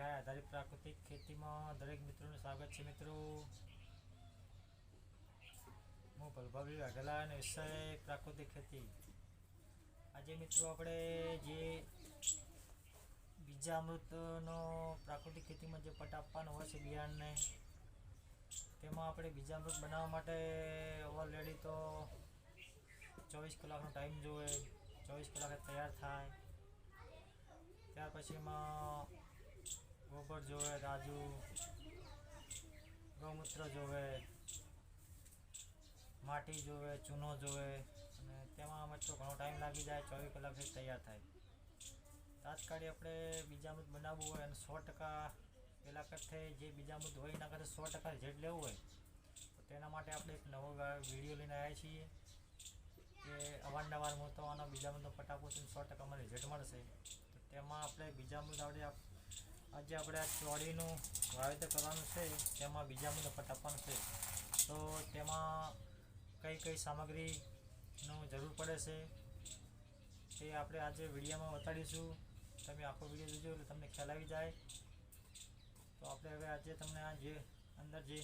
આધારિત પ્રાકૃતિક ખેતીમાં દરેક મિત્રોનું સ્વાગત છે મિત્રો. હું ભલભાવી વાઘેલા અને વિષય પ્રાકૃતિક ખેતી. આજે મિત્રો આપણે જે બીજા અમૃતનો પ્રાકૃતિક ખેતીમાં જે પટ આપવાનો હોય છે બિયારણને તેમાં આપણે બીજા અમૃત બનાવવા માટે ઓલરેડી તો ચોવીસ કલાકનો ટાઈમ જોવે ચોવીસ કલાકે તૈયાર થાય. ત્યાર પછી એમાં ગોબર જોવે, રાજુ. ગૌમૂત્ર જોવે. માટી જોવે, ચૂનો જોવે. અને તેમાં અમે તો ઘણો ટાઈમ લાગી જાય, ચોવીસ કલાકથી તૈયાર થાય. તાત્કાલિક આપણે બીજા બીજામૃત બનાવવું હોય અને સો ટકા પેલા કરતાં જે બીજા બીજામૃત હોય એના કરતાં સો ટકા રિઝલ્ટ લેવું હોય, તો તેના માટે આપણે એક નવો વીડિયો લઈને આવ્યા છીએ કે અવારનવાર મૂર્તવાનો બીજા પટાપો છું સો ટકા મને રિઝલ્ટ મળશે. તો તેમાં આપણે બીજા બીજામૃત આપણે આપ- આજે આપણે આ ચોળીનું વાવેતર કરવાનું છે, તેમાં બીજા પટ આપવાનું છે. તો તેમાં કઈ કઈ સામગ્રીનું જરૂર પડે છે તે આપણે આજે વિડીયોમાં બતાડીશું. તમે આખો વીડિયો જોજો, એટલે તમને ખ્યાલ આવી જાય. તો આપણે હવે આજે તમને આ જે અંદર જે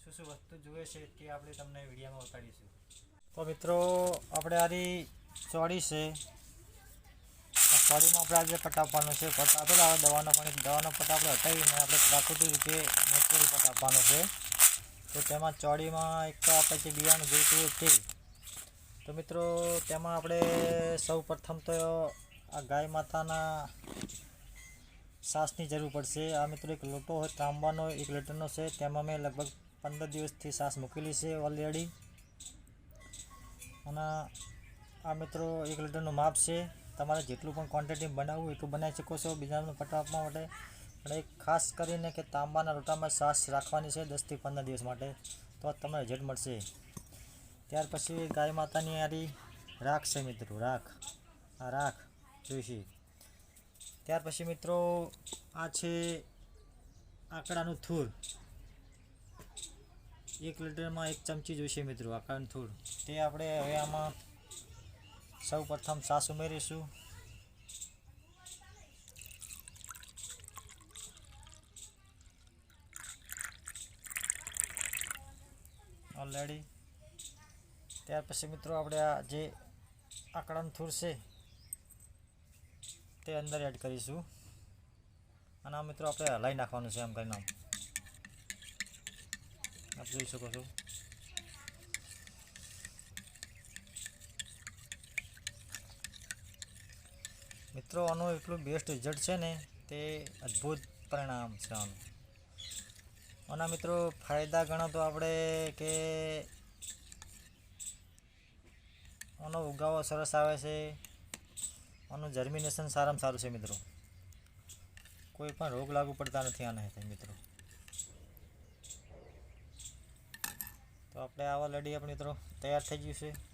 શું શું વસ્તુ જોઈએ છે, તે આપણે તમને વિડીયોમાં બતાડીશું. તો મિત્રો, આપણે આરી ચોળી છે ચોળીમાં આપણે આજે પટ આપવાનો છે. પટ આપેલો આવે દવાનો પણ દવાનો પટ આપણે હટાવીને આપણે પ્રાકૃતિક રીતે નેચરલ પટ છે. તો તેમાં ચોળીમાં એક તો આપણે જે બિયારણ જોઈતું તે. તો મિત્રો, તેમાં આપણે સૌ પ્રથમ તો આ ગાય માતાના સાસની જરૂર પડશે. આ મિત્રો એક લોટો હોય, તાંબાનો એક લીટરનો છે. તેમાં મેં લગભગ પંદર દિવસથી સાસ મૂકેલી છે ઓલરેડી અને આ મિત્રો એક લીટરનું માપ છે. તમારે જેટલું પણ ક્વોન્ટિટી બનાવવું એટલું બનાવી શકો છો. બીજાનું પટા આપવા માટે એક ખાસ કરીને કે તાંબાના લોટામાં સાસ રાખવાની છે દસથી પંદર દિવસ માટે. તો તમને રિઝલ્ટ મળશે. ત્યાર પછી ગાય માતાની આરી રાખ છે મિત્રો, રાખ. આ રાખ જોઈશે ત્યાર પછી મિત્રો આ છે આકડાનું થૂર. એક લીટરમાં એક ચમચી જોઈશે મિત્રો, આકડાનું થૂર. તે આપણે હવે આમાં સૌ પ્રથમ સાસ ઉમેરીશું. ઓલરેડી ત્યાર પછી મિત્રો આપણે આ જે આકડાનું થૂર છે, તે અંદર એડ કરીશું. અને આ મિત્રો આપણે હલાવી નાખવાનું છે એમ કરીને. આમ આપ જોઈ શકો છો. મિત્રો, આનું એટલું બેસ્ટ રિઝલ્ટ છે ને, તે અદ્ભુત પરિણામ છે આનું. આના મિત્રો, ફાયદા ગણો તો આપણે કે આનો ઉગાવો સરસ આવે છે. આનું જર્મિનેશન સારામાં સારું છે મિત્રો. કોઈ પણ રોગ લાગુ પડતા નથી આના મિત્રો. તો આપણે આવા લડી આપણે મિત્રો, તૈયાર થઈ ગયું છે.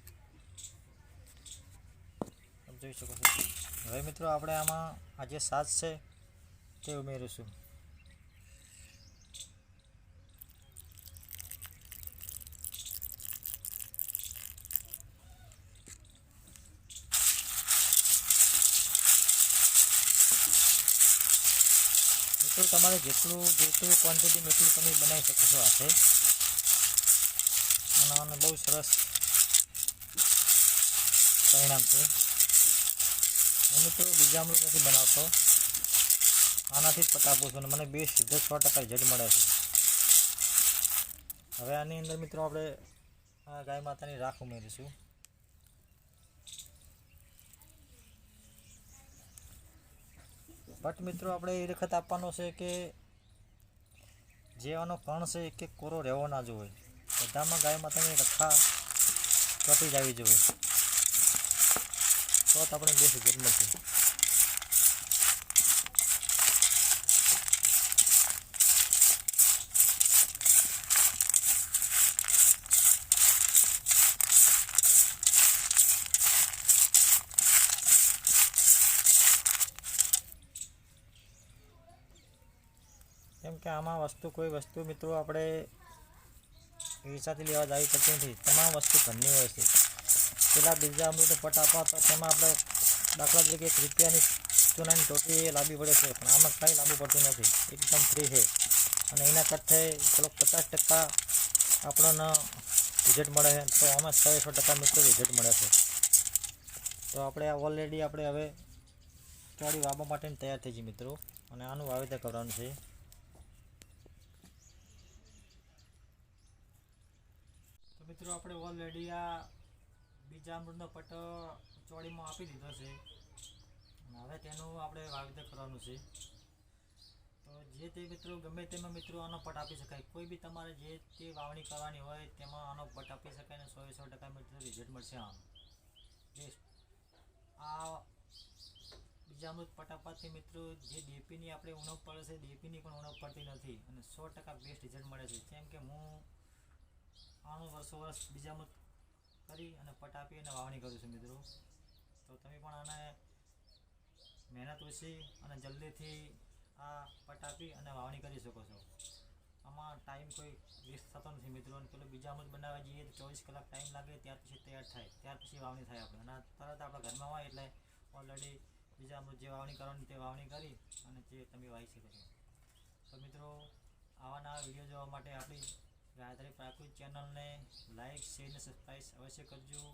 જોઈ શકો છો. હવે મિત્રો આપણે આમાં આ જે સાસ છે તે ઉમેરીશું. મિત્રો, તમારે જેટલું જેટલું ક્વોન્ટિટી એટલું તમે બનાવી શકો છો હાથે. બનાવવાનું બહુ સરસ પરિણામ છે. હું મિત્રો બીજા અમૃત નથી બનાવતો આનાથી જ પટાકું છું અને મને બે સીધો સો ટકા રિઝલ્ટ મળે છે. હવે આની અંદર મિત્રો આપણે, આ ગાય માતાની રાખ ઉમેરીશું. બટ મિત્રો આપણે એ વખત આપવાનો છે કે જેવાનો કણ છે કે કોરો રહેવો ના જોઈએ. બધામાં ગાય માતાની રખા ચોટી જ આવી જોઈએ. તો આપણે બે રિઝલ્ટ નથી. કેમ કે આમાં વસ્તુ, કોઈ વસ્તુ મિત્રો આપણે પૈસાથી લેવા જવી પડતી નથી. તમામ વસ્તુ ઘરની હોય છે. પેલા બીજા અમૃત ફટાફટ તેમાં આપણે દાખલા તરીકે એક રૂપિયાની ચૂનાની ટોપી લાવવી પડે છે, પણ આમાં કાંઈ લાવવું પડતું નથી, એકદમ ફ્રી છે. અને એના કરતાં ચલો પચાસ ટકા આપણને રિઝલ્ટ મળે છે, તો આમાં સો સો ટકા મિત્રો રિઝલ્ટ મળે છે. તો આપણે ઓલરેડી આપણે હવે ચોળી વાવવા માટે તૈયાર થઈ જઈએ મિત્રો, અને આનું વાવેતર કરવાનું છે. મિત્રો આપણે ઓલરેડી આ બીજા પટ્ટો પટ ચોળીમાં આપી દીધો છે. હવે તેનું આપણે વાવેતર કરવાનું છે. તો જે તે મિત્રો, ગમે તેમાં મિત્રો આનો પટ આપી શકાય. કોઈ બી તમારે જે તે વાવણી કરવાની હોય, તેમાં આનો પટ આપી શકાય ને સો સો ટકા મિત્રો રિઝલ્ટ મળશે આમ. બેસ્ટ. આ બીજા પટાપાથી મિત્રો, જે ડીપીની આપણે ઉણપ પડે છે, ડીપીની પણ ઉણપ પડતી નથી. અને સો ટકા બેસ્ટ રિઝલ્ટ મળે છે. જેમ કે હું આનું વર્ષો વર્ષ બીજા અમૃત કરી અને પટ આપી અને વાવણી કરું છું મિત્રો. તો તમે પણ આને મહેનત ઓછી અને જલ્દીથી આ પટ આપી અને વાવણી કરી શકો છો. આમાં ટાઈમ કોઈ વેસ્ટ થતો નથી મિત્રો. અને પેલું બીજા અમૃત બનાવવા જઈએ તો ચોવીસ કલાક ટાઈમ લાગે, ત્યાર પછી તૈયાર થાય. ત્યાર પછી વાવણી થાય આપણે. અને તરત આપણા ઘરમાં હોય એટલે ઓલરેડી બીજા મૃત જે વાવણી કરવાની તે વાવણી કરી અને જે તમે વાવી શકો છો. તો મિત્રો આવા નવા વીડિયો જોવા માટે આપણી ગાયત્રી પ્રાકૃત ચેનલને લાઇક શેર અને સબસ્ક્રાઈબ અવશ્ય કરજો.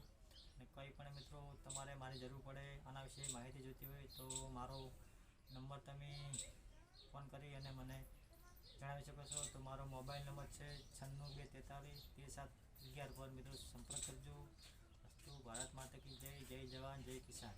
અને કંઈ પણ મિત્રો તમારે મારી જરૂર પડે આના વિશે માહિતી જોઈતી હોય તો મારો નંબર તમે ફોન કરી અને મને જણાવી શકો છો. તો મારો મોબાઈલ નંબર છે છન્નું બે તેતાલીસ તે સાત અગિયાર પર મિત્રો સંપર્ક કરજો. ભારત માતા કી જય જય જવાન, જય કિસાન.